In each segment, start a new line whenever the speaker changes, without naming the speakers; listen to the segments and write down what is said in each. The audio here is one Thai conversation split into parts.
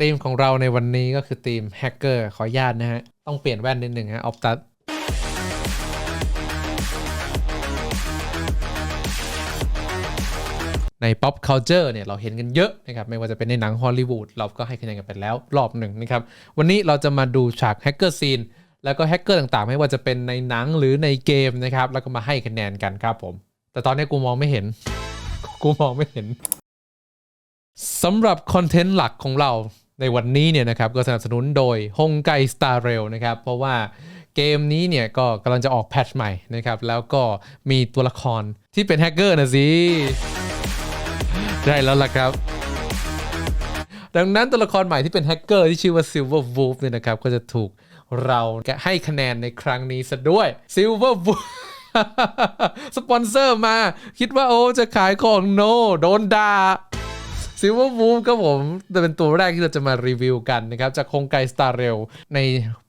ธีมของเราในวันนี้ก็คือธีมแฮกเกอร์ขออนุญาตนะฮะ ต้องเปลี่ยนแว่นนิดหนึ่งฮะออฟตัสใน pop culture เนี่ยเราเห็นกันเยอะนะครับไม่ว่าจะเป็นในหนังฮอลลีวูดเราก็ให้คะแนนกันไปแล้วรอบหนึ่งนะครับ วันนี้เราจะมาดูฉากแฮกเกอร์ซีนแล้วก็แฮกเกอร์ต่างๆ ไม่ว่าจะเป็นในหนังหรือในเกมนะครับ แล้วก็มาให้คะแนนกันครับผม แต่ตอนนี้กูมองไม่เห็น กูมองไม่เห็นสำหรับคอนเทนต์หลักของเรา ในวันนี้เนี่ยนะครับก็สนับสนุนโดย h o n g a i Star Rail นะครับเพราะว่าเกมนี้เนี่ยก็กำลังจะออกแพทช์ใหม่นะครับแล้วก็มีตัวละครที่เป็นแฮกเกอร์นะสิได้แล้วล่ะครับ ดังนั้นตัวละครใหม่ที่เป็นแฮกเกอร์ที่ชื่อว่า Silver Wolf เนี่ยนะครับก็จะถูกเราให้คะแนนในครั้งนี้ซะด้วย Silver Wolf สปอนเซอร์มา คิดว่าโอ้จะขายของโน โดนด่า ซิลเวอร์วูฟครับผมจะเป็นตัวแรกที่เราจะมารีวิวกันนะครับ จากโครงไกสตาร์เรลใน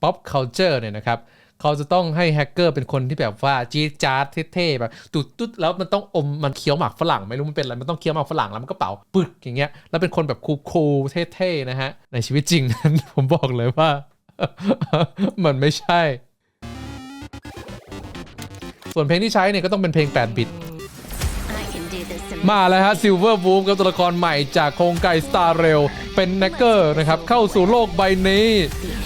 pop culture เนี่ยนะครับเขาจะต้องให้แฮกเกอร์เป็นคนที่แบบว่าจี๊ดจ๊าดเท่ๆแบบตุดตุ๊ดแล้วมันต้องอมมันเคี้ยวหมากฝรั่งไม่รู้มันเป็นอะไรมันต้องเคี้ยวหมากฝรั่งแล้วมันก็เป่าปึกอย่างเงี้ยแล้วเป็นคนแบบคูลๆเท่ๆนะฮะในชีวิตจริงนั้นผมบอกเลยว่า มันไม่ใช่ ส่วนเพลงที่ใช้เนี่ยก็ต้องเป็นเพลง8บิต มาแล้วฮะซิลเวอร์บูฟกับตัวละครใหม่จากโครงไก่สตาร์เรลเป็นแนกเกอร์นะครับเข้าสู่โลกใบนี้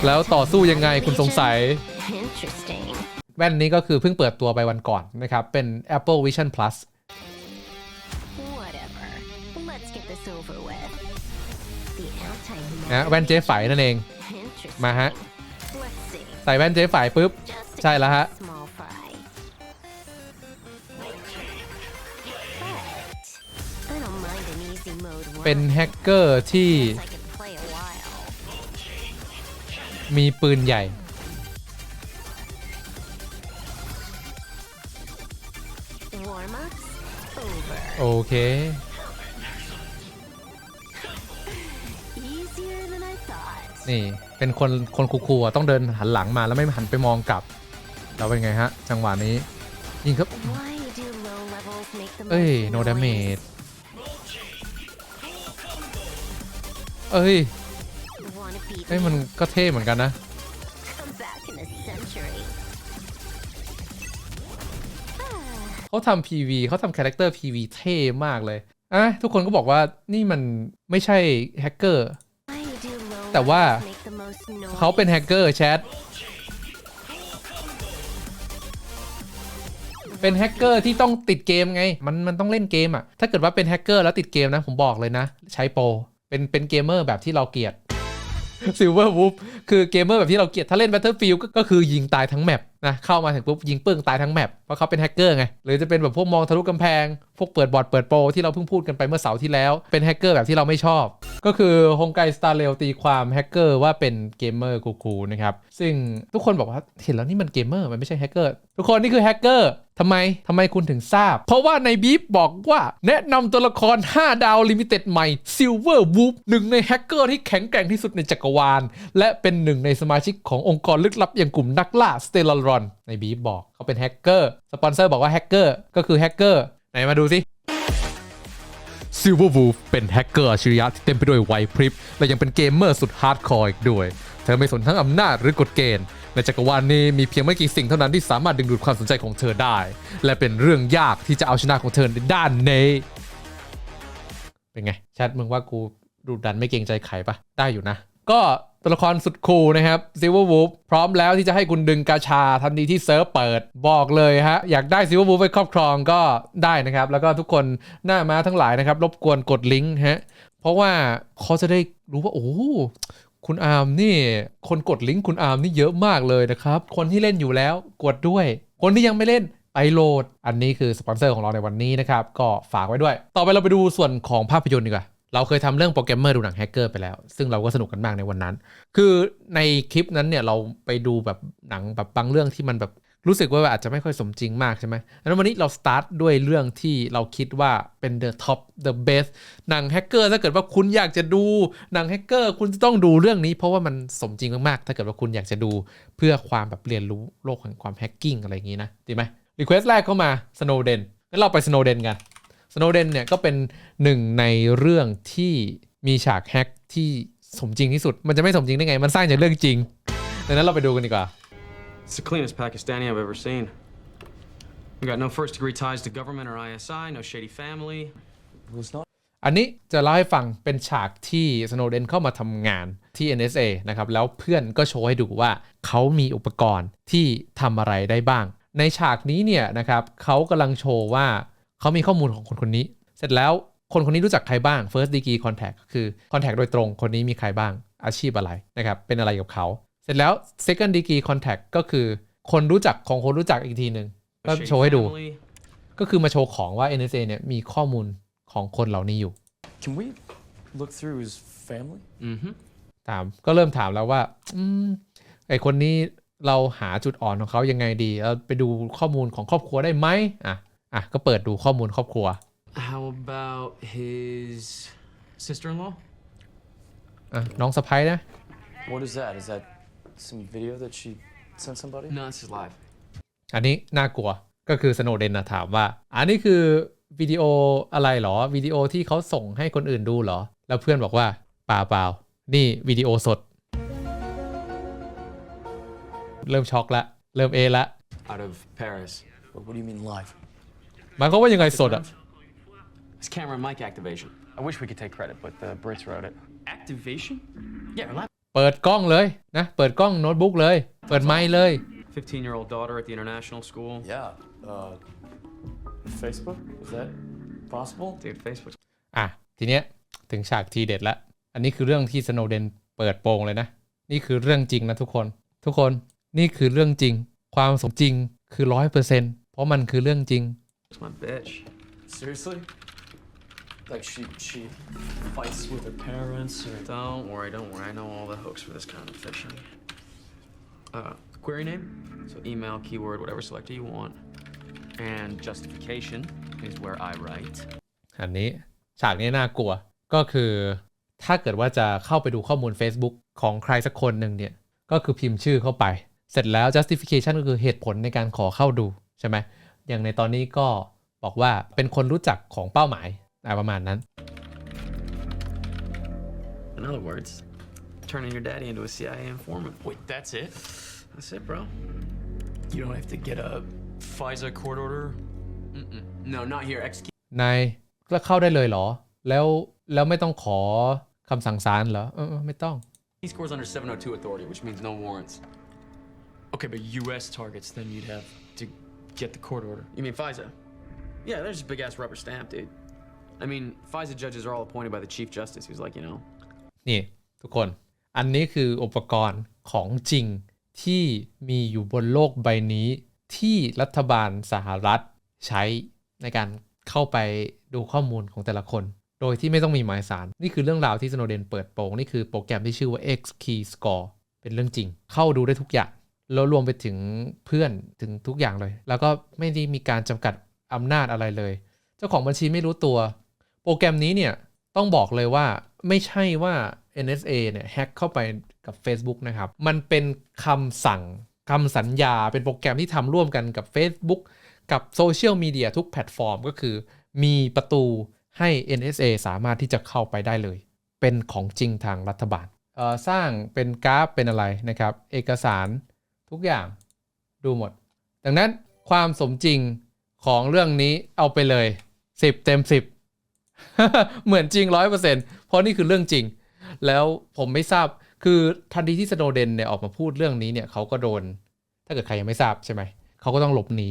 แล้วต่อสู้ยังไงคุณสงสัย
Interesting.
แว่นนี้ก็คือเพิ่งเปิดตัวไปวันก่อนนะครับ เป็น Apple Vision Plus
Whatever. Let's get this over with. The anti
นะแว่นเจ๊ไฝนั่นเอง
Interesting.
มาฮะ
Let's see.
ใส่แว่นเจ๊ไฝปุ๊บ
Just a
ใช่แล้วฮะ เป็นแฮกเกอร์ที่มีปืนใหญ่ โอเคนี่เป็นคนคนคูลๆต้องเดินหันหลังมาแล้วไม่หันไปมองกลับแล้วเป็นไงฮะ จังหวะนี้ ยิงครับ เอ้ย no damage เอ้ย
Wanna beat
เอ้ย
me?
มันก็เท่เหมือนกันนะ
Come back in a century.
เขาทำ PV เขาทำคาแรคเตอร์ PV เท่มากเลยอะทุกคนก็บอกว่านี่มันไม่ใช่แฮกเกอร์
Why do low
แต่ว่า
levels make the most noise?
เขาเป็นแฮกเกอร์แชท เป็นแฮกเกอร์ที่ต้องติดเกมไง มันมันต้องเล่นเกมอะ ถ้าเกิดว่าเป็นแฮกเกอร์แล้วติดเกมนะ ผมบอกเลยนะ ใช้โปร เป็นเป็นเกมเมอร์แบบที่เราเกลียดซิลเวอร์วูฟคือเกมเมอร์แบบที่เราเกลียดถ้าเล่น Battlefield ก็ก็คือยิงตายทั้งแมปนะเข้ามาถึงปุ๊บยิงปึ้งตายทั้งแมปเพราะเขาเป็นแฮกเกอร์ไง หรือจะเป็นแบบพวกมองทะลุกำแพง พวกเปิดบอร์ดเปิดโปรที่เราเพิ่งพูดกันไปเมื่อเสาร์ที่แล้ว เป็นแฮกเกอร์แบบที่เราไม่ชอบ ก็คือฮงไกสตาร์เรลตีความแฮกเกอร์ว่าเป็นเกมเมอร์กูๆนะครับซึ่งทุกคนบอกว่าเห็นแล้วนี่มันเกมเมอร์มันไม่ใช่แฮกเกอร์ทุกคนนี่คือแฮกเกอร์ ทำไมทำไมคุณถึงทราบ เพราะว่าในบีฟบอกว่าแนะนำตัวละคร 5 ดาวลิมิเต็ดใหม่ Silver Wolf หนึ่งในแฮกเกอร์ที่แข็งแกร่งที่สุดในจักรวาล และเป็นหนึ่งในสมาชิกขององค์กรลึกลับอย่างกลุ่มนักล่า Stellar ในบีฟบอกเขาเป็นแฮกเกอร์สปอนเซอร์บอกว่าแฮกเกอร์ก็คือแฮกเกอร์ไหนมาดูสิ Silver Wolf เป็นแฮกเกอร์อัจฉริยะที่เต็มไปด้วยไหวพริบ และยังเป็นเกมเมอร์สุดฮาร์ดคอร์อีกด้วย เธอไม่สนทั้งอำนาจหรือกฎเกณฑ์ ในจักรวาลนี้มีเพียงไม่กี่สิ่งเท่านั้นที่สามารถดึงดูดความสนใจของเธอได้ และเป็นเรื่องยากที่จะเอาชนะของเธอในด้านนี้เป็นไงแชทมึงว่ากูดูดันไม่เกรงใจใครปะได้อยู่นะ ก็ตัวละครสุดคูลนะครับ Silver Wolf พร้อมแล้วที่จะให้คุณดึงกาชาทันทีที่เซิร์ฟเปิดบอกเลยฮะ อยากได้ Silver Wolf ไว้ครอบครองก็ได้นะครับ แล้วก็ทุกคนหน้ามาทั้งหลายนะครับ รบกวนกดลิงก์ฮะ เพราะว่าเขาจะได้รู้ว่า โอ้ คุณอาร์มนี่คนกดลิงก์คุณอาร์มนี่เยอะมากเลยนะครับ คนที่เล่นอยู่แล้วกดด้วย คนที่ยังไม่เล่นไปโหลด อันนี้คือสปอนเซอร์ของเราในวันนี้นะครับ ก็ฝากไว้ด้วย ต่อไปเราไปดูส่วนของภาพยนตร์ดีกว่า เราเคยทำเรื่องโปรแกรมเมอร์ดูหนังแฮกเกอร์ไปแล้ว ซึ่งเราก็สนุกกันมากในวันนั้น คือในคลิปนั้นเนี่ยเราไปดูแบบหนังแบบบางเรื่องที่มันแบบ รู้สึกว่าอาจจะไม่ค่อยสมจริงมากใช่ไหมดังนั้นวันนี้เราสตาร์ทด้วยเรื่องที่เราคิดว่าเป็น the top the best หนังแฮกเกอร์ถ้าเกิดว่าคุณอยากจะดูหนังแฮกเกอร์คุณจะต้องดูเรื่องนี้ เพราะว่ามันสมจริงมากๆ ถ้าเกิดว่าคุณอยากจะดูเพื่อความแบบเรียนรู้โลกแห่งความแฮกกิ้งอะไรอย่างนี้นะดีไหมรีเควสต์แรกเข้ามา Snowden งั้นเราไป Snowden กัน Snowden เนี่ยก็เป็นหนึ่งในเรื่องที่มีฉากแฮกที่สมจริงที่สุด มันจะไม่สมจริงได้ไง มันสร้างจากเรื่องจริงดังนั้นเราไปดูกันดีกว่า
It's the cleanest Pakistani I've ever seen. We got no first degree ties to government or ISI, no shady family.
It was not
อันนี้จะเล่าให้ฟังเป็นฉากที่สโนเดนเข้ามาทำงานที่ NSA นะครับ แล้วเพื่อนก็โชว์ให้ดูว่าเขามีอุปกรณ์ที่ทำอะไรได้บ้าง ในฉากนี้เนี่ยนะครับเขากำลังโชว์ว่าเขามีข้อมูลของคนคนนี้ เสร็จแล้วคนคนนี้รู้จักใครบ้าง first degree contact ก็คือ contact โดยตรงคนนี้มีใครบ้างอาชีพอะไรนะครับเป็นอะไรกับเขา เสร็จแล้ว second degree contact ก็คือคนรู้จักของคนรู้จักอีกทีหนึ่ง
no
ก็
shady
โชว์ให้ดู
family.
ก็คือมาโชว์ของว่า NSA เนี่ยมีข้อมูลของคนเหล่านี้อยู่
Can we look through his family?
Mm-hmm.
ถามก็เริ่มถามแล้วว่าอืมไอคนนี้เราหาจุดอ่อนของเขายังไงดีเราไปดูข้อมูลของครอบครัวได้ไหมอะอะก็เปิดดูข้อมูลครอบครัว
How about his sister-in-law?
อะน้องสะพ้ยนะ
What is that? Is that some video that she sent somebody?
No, this is live.
อันนี้น่ากลัวก็คือสโนเดนนะถามว่า อันนี้คือวิดีโออะไรเหรอวิดีโอที่เขาส่งให้คนอื่นดูเหรอ แล้วเพื่อนบอกว่าเปล่าเปล่านี่วิดีโอสด เริ่มช็อกละ เริ่มเอละ
Out of Paris.
What, what do you mean live?
หมายความว่ายังไงสดอะ
It's camera and mic activation.
I wish we could take credit, but the Brits wrote it.
Activation? Yeah, our lap.
เปิดกล้องเลยนะ เปิดกล้องโน้ตบุ๊กเลย เปิดไมค์เลย
15-year-old daughter at the international school.
Yeah. Uh, Facebook? Is that possible?
Dude, Facebook's
อะ ทีเนี้ยถึงฉากทีเด็ดละ อันนี้คือเรื่องที่สโนเดนเปิดโปงเลยนะ นี่คือเรื่องจริงนะทุกคน ทุกคน นี่คือเรื่องจริง ความสมจริงคือร้อยเปอร์เซ็นต์เพราะมันคือเรื่องจริง
my bitch.
Seriously? Like she she fights with her parents or
Don't worry, don't worry. I know all the hooks for this kind of phishing. Uh, query name, so email, keyword, whatever selector you want. And justification is where I write.
อันนี้ฉากนี้น่ากลัวก็คือถ้าเกิดว่าจะเข้าไปดูข้อมูล Facebook ของใครสักคนหนึ่งเนี่ย ก็คือพิมพ์ชื่อเข้าไป เสร็จแล้ว justification ก็คือเหตุผลในการขอเข้าดูใช่ไหมอย่างในตอนนี้ก็บอกว่าเป็นคนรู้จักของเป้าหมายอะไร ประมาณนั้น
In other words, turning your daddy into a CIA informant.
Wait, that's it?
That's it, bro.
You don't have to get a FISA court order?
Mm-mm. No, not here. Execute.
นายก็เข้าได้เลยเหรอ แล้วแล้วไม่ต้องขอคำสั่งศาลเหรอเออเออไม่ต้อง
He scores under 702 authority, which means no warrants.
Okay, but US targets, then you'd have to get the court order.
You mean FISA? Yeah, there's a big ass rubber stamp, dude. I mean, FISA judges are all appointed by the Chief Justice, who's like, you know,
นี่ ทุกคน อันนี้คืออุปกรณ์ของจริงที่มีอยู่บนโลกใบนี้ ที่รัฐบาลสหรัฐใช้ในการเข้าไปดูข้อมูลของแต่ละคน โดยที่ไม่ต้องมีหมายสาร นี่คือเรื่องราวที่สโนเดนเปิดโปงนี่คือโปรแกรมที่ชื่อว่า X Key Score เป็นเรื่องจริง เข้าดูได้ทุกอย่าง แล้วรวมไปถึงเพื่อนถึงทุกอย่างเลย แล้วก็ไม่ได้มีการจำกัดอำนาจอะไรเลย เจ้าของบัญชีไม่รู้ตัว โปรแกรมนี้เนี่ยต้องบอกเลยว่าไม่ใช่ว่า NSA เนี่ยแฮ็กเข้าไปกับ Facebook นะครับ มันเป็นคำสั่งคำสัญญาเป็นโปรแกรมที่ทำร่วมกันกับ Facebook กับโซเชียลมีเดียทุกแพลตฟอร์มก็คือ มีประตูให้ NSA สามารถที่จะเข้าไปได้เลย เป็นของจริงทางรัฐบาลสร้างเป็นกราฟเป็นอะไรนะครับ เอกสารทุกอย่างดูหมด ดังนั้นความสมจริงของเรื่องนี้เอาไปเลย 10 เต็ม 10 เหมือนจริงร้อยเปอร์เซ็นต์เพราะนี่คือเรื่องจริง แล้วผมไม่ทราบคือทันทีที่สโนเดนเนี่ยออกมาพูดเรื่องนี้เนี่ยเขาก็โดน ถ้าเกิดใครยังไม่ทราบใช่ไหม เขาก็ต้องหลบหนี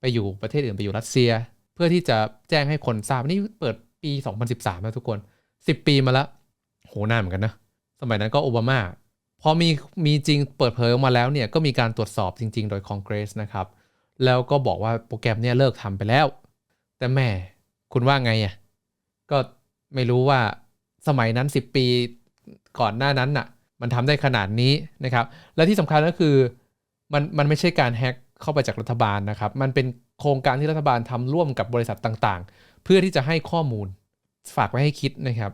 ไปอยู่ประเทศอื่นไปอยู่รัสเซีย เพื่อที่จะแจ้งให้คนทราบนี่เปิดปี 2013 แล้วทุกคน 10 ปีมาแล้วโหนานเหมือนกันนะ สมัยนั้นก็โอบามาพอมีมีจริงเปิดเผยออกมาแล้วเนี่ยก็มีการตรวจสอบจริง ๆ โดยคอนเกรสนะครับแล้วก็บอกว่าโปรแกรมเนี่ยเลิกทำไปแล้ว แต่แม่คุณว่าไงอะ ก็ไม่รู้ว่าสมัยนั้น 10 ปีก่อนหน้านั้นน่ะ มันทำได้ขนาดนี้นะครับ และที่สำคัญก็คือมันมันไม่ใช่การแฮ็กเข้าไปจากรัฐบาลนะครับ มันเป็นโครงการที่รัฐบาลทำร่วมกับบริษัทต่างๆ เพื่อที่จะให้ข้อมูลฝากไว้ให้คิดนะครับ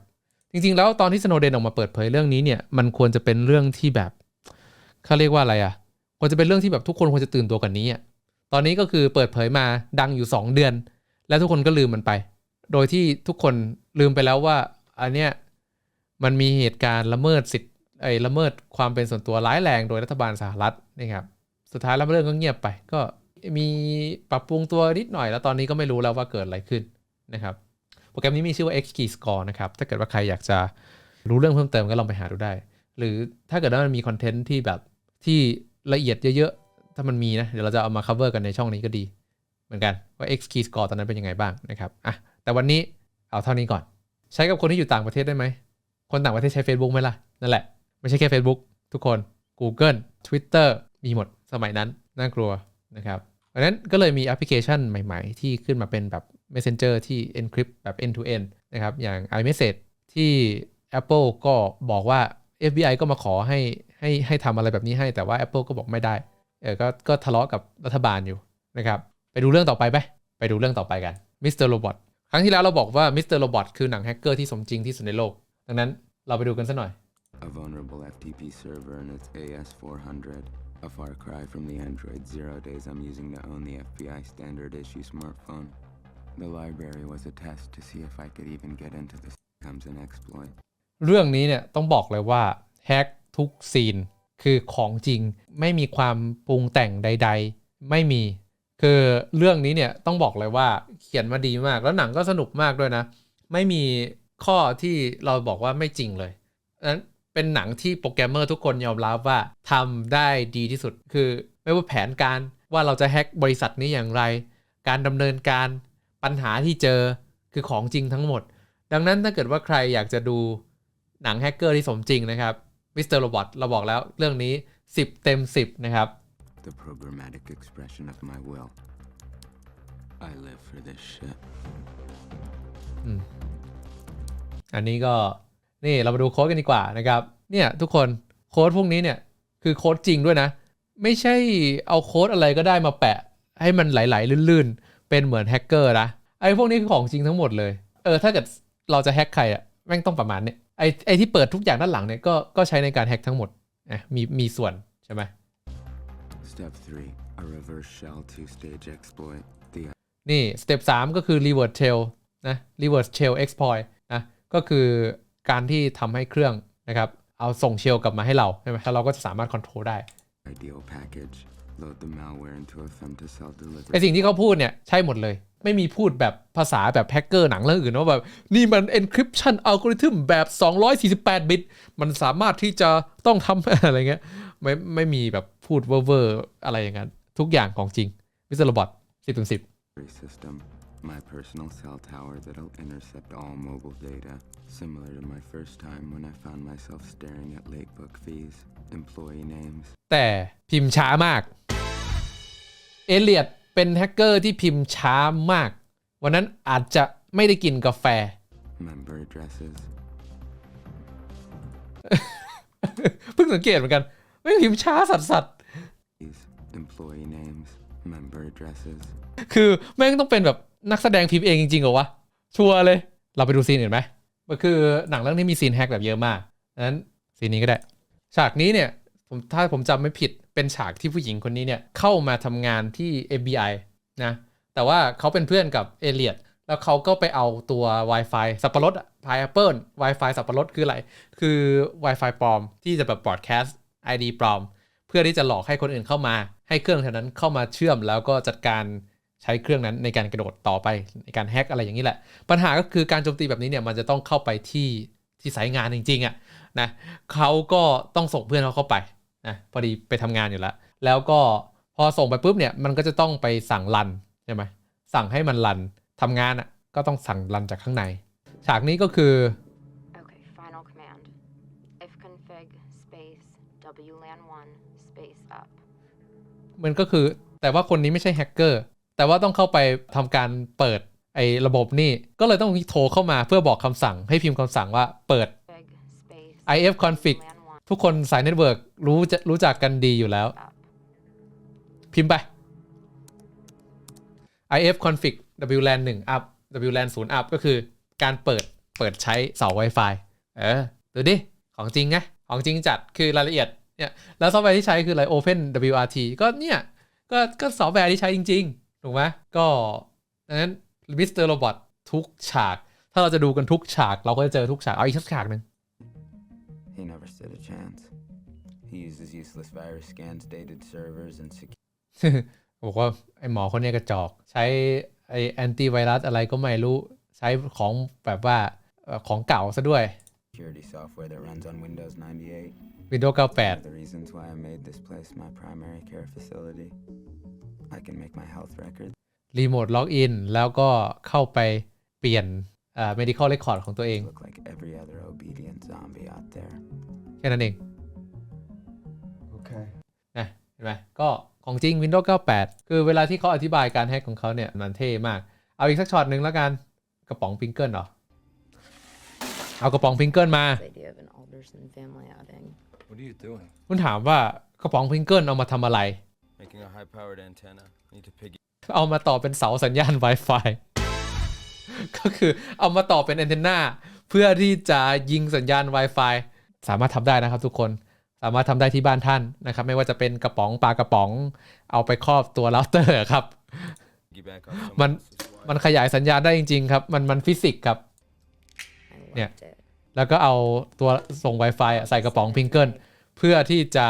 จริงๆ แล้วตอนที่สโนเดนออกมาเปิดเผยเรื่องนี้เนี่ยมันควรจะเป็นเรื่องที่แบบเขาเรียกว่าอะไรอะ่ะควรจะเป็นเรื่องที่แบบทุกคนควรจะตื่นตัวกันนี้อะตอนนี้ก็คือเปิดเผยมาดังอยู่ 2 เดือน แล้วทุกคนก็ลืมมันไป โดยที่ทุกคนลืมไปแล้วว่า อันเนี้ยมันมีเหตุการณ์ละเมิดสิทธิ์ไอ้ละเมิดความเป็นส่วนตัวร้ายแรงโดยรัฐบาลสหรัฐนะครับสุดท้ายแล้วเรื่องก็เงียบไป ก็มีปรับปรุงตัวนิดหน่อย แล้วตอนนี้ก็ไม่รู้แล้วว่าเกิดอะไรขึ้นนะครับโปรแกรมนี้มีชื่อว่า X Key Score นะครับ ถ้าเกิดว่าใครอยากจะรู้เรื่องเพิ่มเติมก็ลองไปหาดูได้ หรือถ้าเกิดว่ามันมีคอนเทนต์ที่แบบที่ละเอียดเยอะๆ ถ้ามันมีนะ เดี๋ยวเราจะเอามา cover กันในช่องนี้ก็ดี เหมือนกันว่า X Key Score ตอนนั้นเป็นยังไงบ้างนะครับอะ แต่วันนี้เอาเท่านี้ก่อน ใช้กับคนที่อยู่ต่างประเทศได้ไหม คนต่างประเทศใช้ Facebook ไหมล่ะ นั่นแหละ ไม่ใช่แค่ Facebook ทุกคน Google Twitter มีหมดสมัยนั้น น่ากลัวนะครับเพราะนั้นก็เลยมีแอปพลิเคชันใหม่ๆ ที่ขึ้นมาเป็นแบบ Messenger ที่ encrypt แบบ end to end นะครับ อย่าง iMessage ที่ Apple ก็บอกว่า FBI ก็มาขอให้ให้ให้ทำอะไรแบบนี้ให้ แต่ว่า Apple ก็บอกไม่ได้ เออ ก็ก็ทะเลาะกับรัฐบาลอยู่นะครับ ไปดูเรื่องต่อไปไหมไปดูเรื่องต่อไปกัน Mr. Robot ครั้งที่แล้วเราบอกว่า Mr. Robot คือหนังแฮกเกอร์ที่สมจริงที่สุดในโลก ดังนั้นเราไปดูกันสักหน่อย
A vulnerable FTP server and its AS400. A far cry from the Android zero days I'm using to own the FBI standard issue smartphone. The library was a test to see if I could even get into the comes an exploit.
เรื่องนี้เนี่ยต้องบอกเลยว่าแฮกทุกซีนคือของจริงไม่มีความปรุงแต่งใด ๆ ไม่มี คือเรื่องนี้เนี่ยต้องบอกเลยว่าเขียนมาดีมาก แล้วหนังก็สนุกมากด้วยนะ ไม่มีข้อที่เราบอกว่าไม่จริงเลยนั้นเป็นหนังที่โปรแกรมเมอร์ทุกคนยอมรับว่าทำได้ดีที่สุด คือไม่ว่าแผนการว่าเราจะแฮกบริษัทนี้อย่างไร การดำเนินการปัญหาที่เจอคือของจริงทั้งหมด ดังนั้นถ้าเกิดว่าใครอยากจะดูหนังแฮกเกอร์ที่สมจริงนะครับมิสเตอร์โรบอทเราบอกแล้วเรื่องนี้ 10 เต็ม 10 นะครับ
The programmatic expression of my will. I live for this shit.
อันนี้ก็นี่เรามาดูโค้ดกันดีกว่านะครับ เนี่ยทุกคนโค้ดพวกนี้เนี่ยคือโค้ดจริงด้วยนะ ไม่ใช่เอาโค้ดอะไรก็ได้มาแปะ ให้มันไหลๆลื่นๆ เป็นเหมือนแฮกเกอร์นะไอ้พวกนี้คือของจริงทั้งหมดเลย เออถ้าเกิดเราจะแฮกใครอะแม่งต้องประมาณเนี้ยไอ้ไอ้ที่เปิดทุกอย่างด้านหลังเนี่ยก็ก็ใช้ในการแฮกทั้งหมดอะมีมีส่วนใช่ไหม
Step 3. A reverse shell two stage exploit. The
นี่สเต็ป3ก็คือ reverse shell นะ reverse shell exploit นะก็คือการที่ทำให้เครื่องนะครับเอาส่งเชลกลับมาให้เราใช่ไหมแล้วเราก็จะสามารถคอนโทรลได้
ideal package. Load the malware into a femtocell
ไอ
delivery
สิ่งที่เขาพูดเนี่ยใช่หมดเลย ไม่มีพูดแบบภาษาแบบแฮกเกอร์หนังเรื่องอื่นว่าแบบ นี่มัน encryption algorithm แบบ 248 บิต มันสามารถที่จะต้องทำ อะไรเงี้ยไม่ไม่มีแบบ พูดเวอร์ๆอะไรอย่างนั้นทุกอย่างของจริงวิส r โรบอท10ถึง10
system. My personal cell tower that'll intercept all mobile data. Similar to my first time when I found myself staring at late book fees, employee names,
แต่พิมพ์ช้ามาก เอเลียดเป็นแฮกเกอร์ที่พิมพ์ช้ามาก วันนั้นอาจจะไม่ได้กินกาแฟ
member addresses,
เพิ่งสังเกตเหมือนกัน ไม่พิมพ์ช้าสัสสัส
these employee names, member addresses.
คือแม่งต้องเป็นแบบนักแสดงพิมพ์เองจริงๆเหรอวะ ชัวร์เลย เราไปดูซีนอื่นไหมมันคือหนังเรื่องนี้มีซีนแฮกแบบเยอะมากนั้นซีนนี้ก็ได้ ฉากนี้เนี่ยผมถ้าผมจำไม่ผิดเป็นฉากที่ผู้หญิงคนนี้เนี่ยเข้ามาทำงานที่ FBI นะ แต่ว่าเขาเป็นเพื่อนกับเอเลียดแล้วเขาก็ไปเอาตัว Wi-Fi สับปะรดพายแอปเปิล Wi-Fi สับปะรดคืออะไร คือ Wi-Fi ปลอม ที่จะแบบ broadcast ID ปลอม เพื่อที่จะหลอกให้คนอื่นเข้ามา ให้เครื่องแถวนั้นเข้ามาเชื่อมแล้วก็จัดการใช้เครื่องนั้นในการกระโดดต่อไปในการแฮ็กอะไรอย่างนี้แหละ ปัญหาก็คือการโจมตีแบบนี้เนี่ยมันจะต้องเข้าไปที่ที่สายงานจริงๆอะ่ะนะเขาก็ต้องส่งเพื่อนเขาเข้าไปนะพอดีไปทำงานอยู่แล้ว แล้วก็พอส่งไปปุ๊บเนี่ยมันก็จะต้องไปสั่งรันใช่ไหมสั่งให้มันรันทำงานอะ่ะก็ต้องสั่งรันจากข้างใน ฉากนี้ก็คือ มันก็คือ แต่ว่าคนนี้ไม่ใช่แฮกเกอร์แต่ว่าต้องเข้าไปทำการเปิดไอ้ระบบนี่ ก็เลยต้องโทรเข้ามาเพื่อบอกคำสั่ง ให้พิมพ์คำสั่งว่าเปิด
Config space
IF config
WLAN 1
ทุกคนสายเน็ตเวิร์กรู้จะรู้จักกันดีอยู่แล้ว
up.
พิมพ์ไป IF config WLAN 1 up WLAN 0 up ก็คือการเปิดเปิดใช้เสา Wi-Fi เออ ดูดิ ของจริงไงของจริงจัดคือรายละเอียด เนี่ยแล้วซอฟต์แวร์ที่ใช้คืออะไร Open WRT ก็เนี่ยก็ก็ซอฟต์แวร์ที่ใช้จริง ๆ ถูกไหมก็ดังนั้นมิสเตอร์โรบอททุกฉาก ถ้าเราจะดูกันทุกฉาก เราก็จะเจอทุกฉาก เอาอีกสักฉากหนึ่ง
He never stood a chance. He uses useless virus scans, dated servers, and security.
บอกว่า ไอหมอคนเนี้ยกระจอก ใช้ไอแอนตี้ไวรัสอะไรก็ไม่รู้ ใช้ของแบบว่าเอ่อของเก่าซะด้วย
security software that runs on Windows 98.
Windows
One of
98
the reasons why I made this place my primary care facility. I can make my health records
รีโมทล็อกอินแล้วก็เข้าไปเปลี่ยนเอ่อ medical record ของตัวเอง
look like every other obedient zombie out there.
แค่นั้นเอง
Okay.
นะเห็นไหมก็ของจริง Windows 98 คือเวลาที่เขาอธิบายการแฮกของเขาเนี่ยมันเท่มาก เอาอีกสักช็อตหนึ่งแล้วกัน กระป๋องพิงเกิลเหรอ เอากระป๋องพิงเกิลมา
idea of an Alderson family outing.
What are you doing?
คุณถามว่ากระป๋องพิงเกิลเอามาทำอะไร
Making a high-powered antenna. Need to piggy.
เอามาต่อเป็นเสาสัญญาณ Wi-Fi ก็คือเอามาต่อเป็นแอนเทนนาเพื่อที่จะยิงสัญญาณ Wi-Fi สามารถทำได้นะครับทุกคน สามารถทำได้ที่บ้านท่านนะครับ ไม่ว่าจะเป็นกระป๋องปลากระป๋อง เอาไปครอบตัวเราเตอร์ครับ
Piggyback on someone
Man-
else's wire.
มันขยายสัญญาณได้จริง ๆ ครับ มันมันฟิสิกส์ครับ
I
Yeah.
loved it.
แล้วก็เอาตัวส่ง Wi-Fi อะใส่กระป๋องพิงเกิลเพื่อที่จะ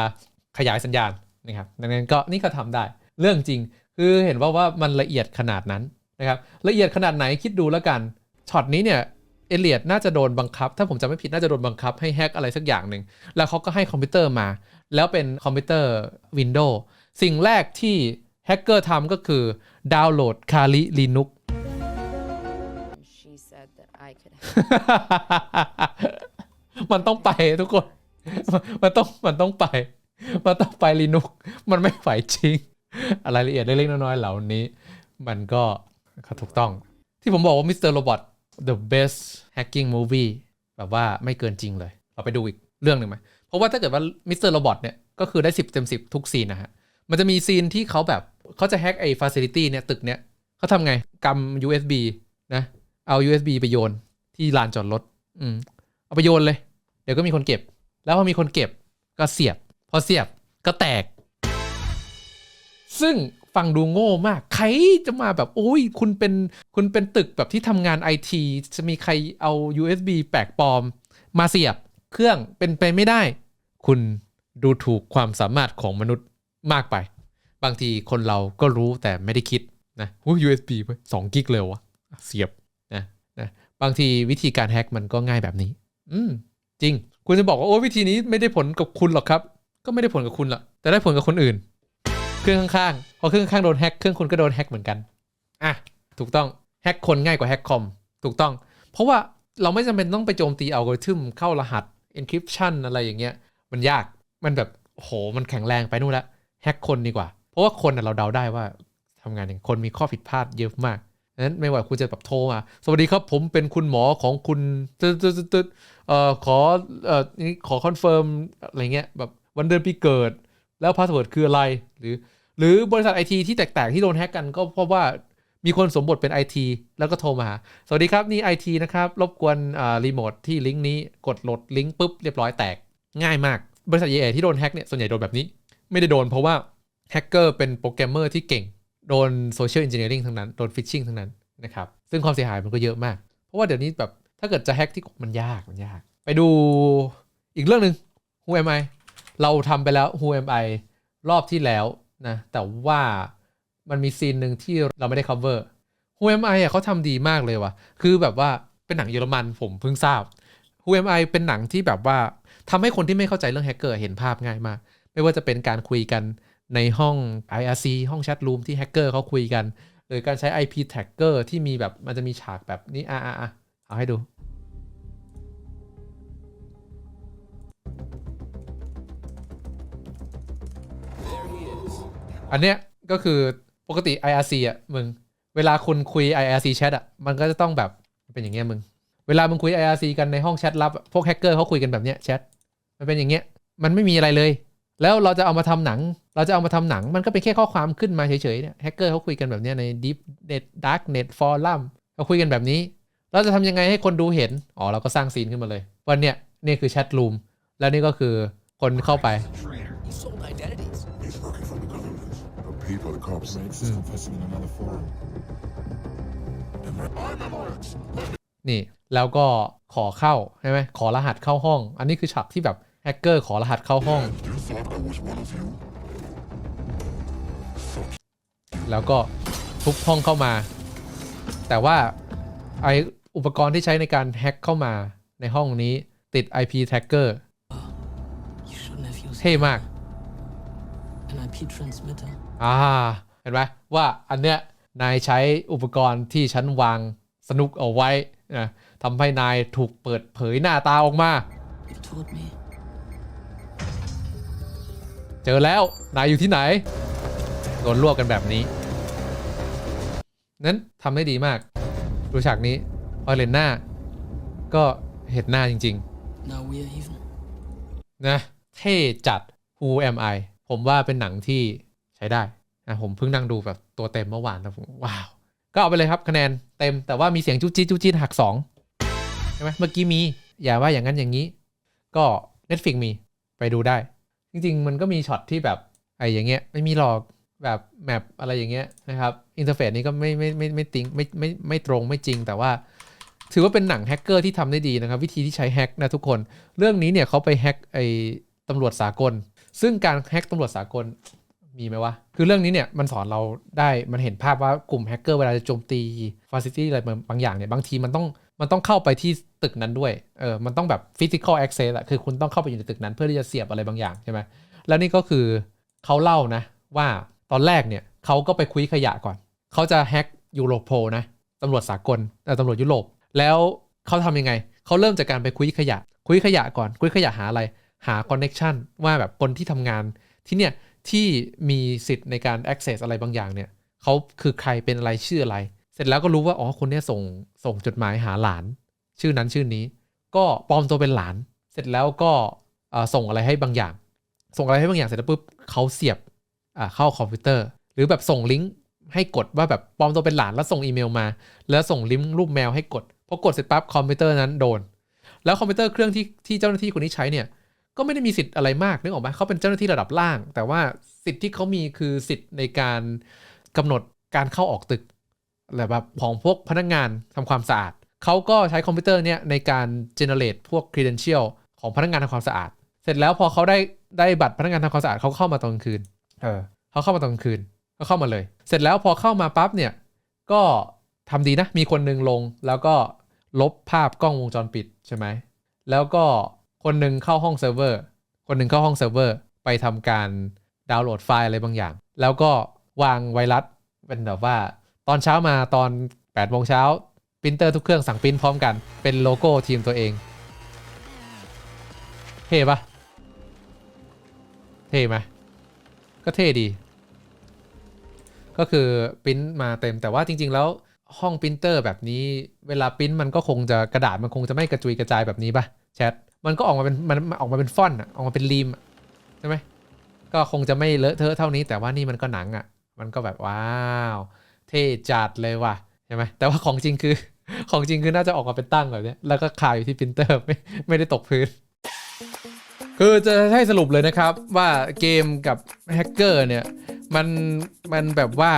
ขยายสัญญาณนะครับ ดังนั้นก็นี่ก็ทำได้ เรื่องจริงคือเห็นว่าว่ามันละเอียดขนาดนั้นนะครับ ละเอียดขนาดไหนคิดดูแล้วกันช็อตนี้เนี่ยเอเลียดน่าจะโดนบังคับ ถ้าผมจำไม่ผิดน่าจะโดนบังคับให้แฮกอะไรสักอย่างหนึ่ง แล้วเขาก็ให้คอมพิวเตอร์มา แล้วเป็นคอมพิวเตอร์ Windows สิ่งแรกที่แฮกเกอร์ทำก็คือดาวน์โหลด Kali Linux
And
มันต้องไปทุกคน มันต้องมันต้องไป มันต้องไปลีนุก มันไม่ไหวจริงรายละเอียดเล็กๆน้อยๆเหล่านี้ มันก็ถูกต้อง ที่ผมบอกว่ามิสเตอร์โรบอท the best hacking movie แบบว่าไม่เกินจริงเลย เราไปดูอีกเรื่องหนึ่งไหม เพราะว่าถ้าเกิดว่ามิสเตอร์โรบอทเนี่ย ก็คือได้ 10 เต็ม 10 ทุกซีนนะฮะ มันจะมีซีนที่เขาแบบเขาจะแฮกไอ้ฟ a ซิลิตี้เนี่ย ตึกเนี่ยเขาทำไงกำ USB นะ เอา USB ไปโยน ที่ลานจอดรถ อืม เอาไปโยนเลย เดี๋ยวก็มีคนเก็บ แล้วพอมีคนเก็บก็เสียบ พอเสียบก็แตก ซึ่งฟังดูโง่มาก ใครจะมาแบบ โอ้ย คุณเป็น คุณเป็นตึกแบบที่ทำงานไอทีจะมีใครเอา USB แปลกปลอม มาเสียบเครื่องเป็นไปไม่ได้ คุณดูถูกความสามารถของมนุษย์มากไป บางทีคนเราก็รู้แต่ไม่ได้คิดนะ USB สองกิกเลยวะเสียบนะ นะบางทีวิธีการแฮ็กมันก็ง่ายแบบนี้ อืมจริง คุณจะบอกว่าโอ้วิธีนี้ไม่ได้ผลกับคุณหรอกครับ ก็ไม่ได้ผลกับคุณหรอกแต่ได้ผลกับคนอื่น เครื่องข้างๆพอเครื่องข้างๆโดนแฮ็กเครื่องคุณก็โดนแฮ็กเหมือนกันอะถูกต้องแฮ็กคนง่ายกว่าแฮ็กคอมถูกต้อง เพราะว่าเราไม่จำเป็นต้องไปโจมตีอัลกอริทึมเข้ารหัส encryption อะไรอย่างเงี้ย มันยากมันแบบโหมันแข็งแรงไปนู่นละแฮ็กคนดีกว่า เพราะว่าคนเราเดาได้ว่าทำงานอย่างคนมีข้อผิดพลาดเยอะมาก นั้นไม่ว่าคุณจะแบบโทรมา สวัสดีครับผมเป็นคุณหมอของคุณตึ๊ดตึ๊ดตึ๊ดเอ่อขอเอ่อนี่ขอคอนเฟิร์มอะไรเงี้ยแบบวันเดือนปีเกิด แล้วพาสเวิร์ดคืออะไรหรือ หรือบริษัทไอทีที่แตกๆที่โดนแฮกกันก็เพราะว่ามีคนสมบทเป็น IT แล้วก็โทรมาหา สวัสดีครับ นี่ IT นะครับ รบกวนอ่ารีโมทที่ลิงก์นี้กดโหลดลิงก์ปุ๊บเรียบร้อยแตก ง่ายมาก บริษัทใหญ่ๆที่โดนแฮกเนี่ย ส่วนใหญ่โดนแบบนี้ ไม่ได้โดนเพราะว่าแฮกเกอร์เป็นโปรแกรมเมอร์ที่เก่ง โดนโซเชียล n อนจิเนียริงทั้งนั้น โดนฟิชชิงทั้งนั้นนะครับ ซึ่งความเสียหายมันก็เยอะมาก เพราะว่าเดี๋ยวนี้แบบถ้าเกิดจะแฮกที่มันยากมันยาก ไปดูอีกเรื่องหนึ่ง Who am I เราทำไปแล้ว Who am I รอบที่แล้วนะ แต่ว่ามันมีซีนหนึ่งที่เราไม่ได้ cover Who am I อะเขาทำดีมากเลยว่ะ คือแบบว่าเป็นหนังเยอรมันผมเพิ่งทราบ Who am I เป็นหนังที่แบบว่าทำให้คนที่ไม่เข้าใจเรื่องแฮกเกอร์เห็นภาพง่ายมาก ไม่ว่าจะเป็นการคุยกัน ในห้อง IRC ห้องแชทรูมที่แฮกเกอร์เขาคุยกัน หรือการใช้ IP tracker ที่มีแบบมันจะมีฉากแบบนี้อะอะอะเอาให้ดูอันเนี้ยก็คือปกติ IRC อะมึง เวลาคุณคุย IRC chat อะมันก็จะต้องแบบเป็นอย่างเงี้ยมึง เวลามึงคุย IRC กันในห้องแชทลับ พวกแฮกเกอร์เขาคุยกันแบบเนี้ยแชทมันเป็นอย่างเงี้ยมันไม่มีอะไรเลย แล้วเราจะเอามาทำหนัง เราจะเอามาทำหนังมันก็เป็นแค่ข้อความขึ้นมาเฉยๆเนี่ยแฮกเกอร์เขาคุยกันแบบนี้ใน Deep Net Dark Net Forum เขาคุยกันแบบนี้ เราจะทำยังไงให้คนดูเห็น อ๋อ เราก็สร้างซีนขึ้นมาเลยว่าเนี่ยนี่คือแชทรูมแล้วนี่ก็คือคนเข้าไป นี่แล้วก็ขอเข้าใช่ไหมขอรหัสเข้าห้อง อันนี้คือฉากที่แบบแฮกเกอร์ขอรหัสเข้าห้อง
You
แล้วก็ทุบห้องเข้ามา แต่ว่าไออุปกรณ์ที่ใช้ในการแฮ็กเข้ามาในห้องนี้ติด IP tracker
You shouldn't have used
เท่มาก
an IP transmitter.
อ่าเห็นไหมว่าอันเนี้ยนายใช้อุปกรณ์ที่ฉันวางสนุกเอาไว้นะทำให้นายถูกเปิดเผยหน้าตาออกมา
You told me.
เจอแล้ว นายอยู่ที่ไหน โดนลวกกันแบบนี้ นั้นทำได้ดีมาก ดูฉากนี้ออยเลนหน้า ก็เห็นหน้าจริง
Now we are even.
ๆนะ เท่จัด Who am I ผมว่าเป็นหนังที่ใช้ได้นะผมเพิ่งนั่งดูแบบตัวเต็มเมื่อวานนะผมว้าว ก็เอาไปเลยครับคะแนนเต็มแต่ว่ามีเสียงจุ๊จี๊ดจุ๊จี๊ดหัก2ใช่ไหมเมื่อกี้มี อย่าว่าอย่างนั้นอย่างนี้ ก็ Netflix มีไปดูได้ จริง ๆ มันก็มีช็อตที่แบบไอ้อย่างเงี้ยไม่มีหรอก แบบแมปอะไรอย่างเงี้ยนะครับอินเทอร์เฟซนี้ก็ไม่ไม่ไม่ไม่ติงไม่ไม่ไม่ตรงไม่จริง แต่ว่า ถือว่าเป็นหนังแฮกเกอร์ที่ทำได้ดีนะครับ วิธีที่ใช้แฮกนะทุกคน เรื่องนี้เนี่ยเขาไปแฮกไอ้ตำรวจสากล ซึ่งการแฮกตำรวจสากลมีไหมวะ คือเรื่องนี้เนี่ยมันสอนเราได้ มันเห็นภาพว่ากลุ่มแฮกเกอร์เวลาจะโจมตีฟาซิตี้อะไรบางอย่างเนี่ย บางทีมันต้องมันต้องเข้าไปที่ตึกนั้นด้วย เออ มันต้องแบบฟิสิกอลแอคเซสอะคือคุณต้องเข้าไปอยู่ในตึกนั้นเพื่อที่จะเสียบอะไรบางอย่างใช่ไหม แล้วนี่ก็คือเขาเล่านะว่า ตอนแรกเนี่ยเขาก็ไปคุยขยะก่อน เขาจะแฮ็กยูโรโพนะตำรวจสากลเอ่อตำรวจยุโรปแล้วเขาทำยังไง เขาเริ่มจากการไปคุยขยะ คุยขยะก่อน คุยขยะหาอะไร หาคอนเน็ชันว่าแบบคนที่ทำงานที่เนี่ยที่มีสิทธิ์ในการ access อะไรบางอย่างเนี่ยเขาคือใครเป็นอะไรชื่ออะไร เสร็จแล้วก็รู้ว่าอ๋อคนเนี้ยส่งส่งจดหมายหาหลาน ชื่อนั้นชื่อนี้ ก็ปลอมตัวเป็นหลาน เสร็จแล้วก็ส่งอะไรให้บางอย่าง ส่งอะไรให้บางอย่างเสร็จแล้วปุ๊บเขาเสียบ เข้าคอมพิวเตอร์ หรือแบบส่งลิงก์ให้กดว่าแบบปลอมตัวเป็นหลานแล้วส่งอีเมลมา แล้วส่งลิงก์รูปแมวให้กดพอกดเสร็จปั๊บคอมพิวเตอร์นั้นโดน แล้วคอมพิวเตอร์เครื่องที่ที่เจ้าหน้าที่คนนี้ใช้เนี่ยก็ไม่ได้มีสิทธิ์อะไรมากนึกออกไหมเขาเป็นเจ้าหน้าที่ระดับล่าง แต่ว่าสิทธิ์ที่เขามีคือสิทธิ์ในการกำหนดการเข้าออกตึกอะไรแบบของพวกพนักงานทำความสะอาดเขาก็ใช้คอมพิวเตอร์เนี่ยในการ generate พวก credential ของพนักงานทำความสะอาด เสร็จแล้วพอเขาได้ได้บัตรพนักงานทำความสะอาดเขาเข้ามาตอนกลางคืน เออเขาเข้ามาตอนกลางคืนก็เข้ามาเลย เสร็จแล้วพอเข้ามาปั๊บเนี่ย ก็ทำดีนะ มีคนหนึ่งลงแล้วก็ลบภาพกล้องวงจรปิดใช่ไหม แล้วก็คนหนึ่งเข้าห้องเซิร์ฟเวอร์ คนหนึ่งเข้าห้องเซิร์ฟเวอร์ ไปทำการดาวน์โหลดไฟล์อะไรบางอย่าง แล้วก็วางไวรัสเป็นแบบว่า ตอนเช้ามาตอน8โมงเช้าปรินเตอร์ทุกเครื่องสั่งปริ้นพร้อมกัน เป็นโลโก้ทีมตัวเอง เท่ปะเท่ไหม ก็เท่ดี ก็คือปริ้นมาเต็มแต่ว่าจริง ๆ แล้วห้องปรินเตอร์แบบนี้ เวลาปริ้นมันก็คงจะกระดาษมันคงจะไม่กระจุยกระจายแบบนี้ปะแชทมันก็ออกมาเป็นมันออกมาเป็นฟอนต์ออกมาเป็นรีมใช่ไหมก็คงจะไม่เลอะเทอะเท่านี้ แต่ว่านี่มันก็หนังอะมันก็แบบว้าว เท่จัดเลยว่ะใช่ไหมแต่ว่าของจริงคือของจริงคือน่าจะออกมาเป็นตั้งแบบนี้แล้วก็คาอยู่ที่ปรินเตอร์ไม่ไม่ได้ตกพื้น คือจะให้สรุปเลยนะครับว่าเกมกับแฮกเกอร์เนี่ยมันมันแบบว่า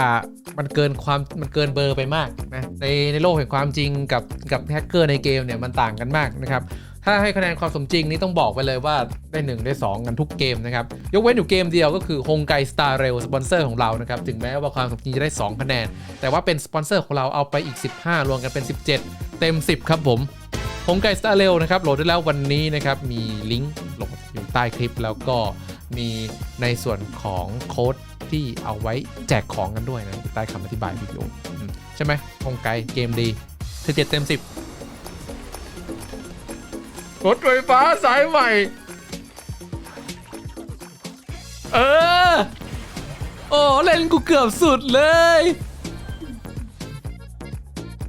มันเกินความมันเกินเบอร์ไปมากนะในในโลกแห่งความจริงกับกับแฮกเกอร์ในเกมเนี่ยมันต่างกันมากนะครับถ้าให้คะแนนความสมจริงนี่ต้องบอกไปเลยว่าได้ 1 ได้ 2 กันทุกเกมนะครับ ยกเว้นอยู่เกมเดียวก็คือฮงไกสตาร์เรลสปอนเซอร์ของเรานะครับ ถึงแม้ว่าความสมจริงจะได้ 2 คะแนน แต่ว่าเป็นสปอนเซอร์ของเราเอาไปอีก 15 รวมกันเป็น 17 เต็ม 10 ครับผมผมไก่สตาร์เร็วนะครับโหลดได้แล้ววันนี้นะครับ มีลิงก์ ใต้คลิป แล้วก็มีในส่วนของโค้ดที่เอาไว้แจกของกันด้วยนะใต้คำอธิบายวิดีโอใช่ไหมฮงไกลเกมดี17เต็ม 10 รถไฟฟ้าสายใหม่ เออ โอ้ เล่นกูเกือบสุดเลย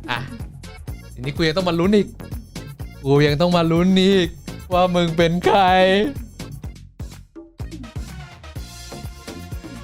อะทีนี้กูยังต้องมาลุ้นอีก กูยังต้องมาลุ้นอีก ว่ามึงเป็นใคร